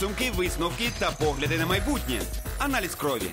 Підсумки, висновки та погляди на майбутнє. Аналіз крові.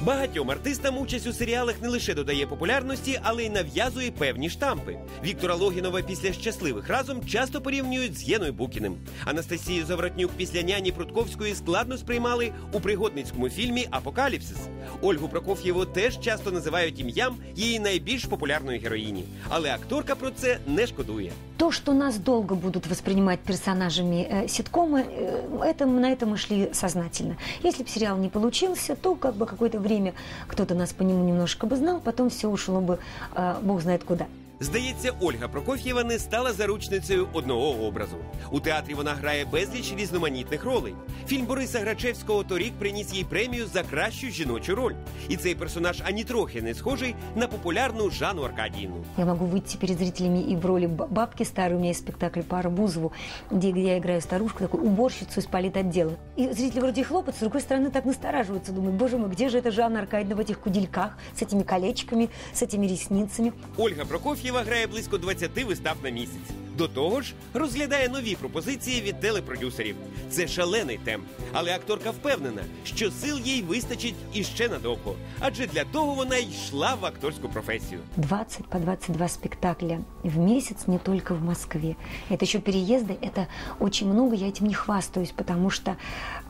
Багатьом артистам участь у серіалах не лише додає популярності, але й нав'язує певні штампи. Віктора Логінова після щасливих разом часто порівнюють з Єною Букіним. Анастасію Завратнюк після няні Прудковської складно сприймали у пригодницькому фільмі Апокаліпсис. Ольгу Прокоф'єву теж часто називають ім'ям її найбільш популярної героїні. Але акторка про це не шкодує. То, что нас долго будут воспринимать персонажами э, ситкомы, э, это, на это мы шли сознательно. Если бы сериал не получился, то как бы какое-то время кто-то нас по нему немножко бы знал, потом все ушло бы э, бог знает куда. Здається, Ольга Прокоф'єва не стала заручницею одного образу. У театрі вона грає безліч різноманітних ролей. Фільм Бориса Грачевського торік приніс їй премію за кращу жіночу роль. І цей персонаж ані трохи не схожий на популярну Жанну Аркадіївну. Я могу выйти перед зрителями и в роли б- бабки старой. У меня есть спектакль по Арбузову, где, где я играю старушку, такую уборщицу из политотдела. И зрители вроде и хлопают, с другой стороны так настораживаются, думают, боже мой, где же эта Жанна Аркадьевна в этих кудельках, с этими колечками, с этими ресницами. Ольга Прокоф'єва грає близько 20 вистав на місяць. До того ж, розглядає нові пропозиції від телепродюсерів. Це шалений темп. Але акторка впевнена, що сил їй вистачить іще надовго. Адже для того вона й йшла в акторську професію. 20 по 22 спектакля в месяц не только в Москве. Это еще переезды, это очень много, я этим не хвастаюсь, потому что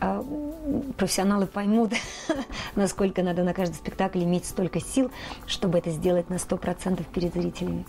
э, профессионалы поймут, насколько надо на каждый спектакль иметь столько сил, чтобы это сделать на 100% перед зрителями.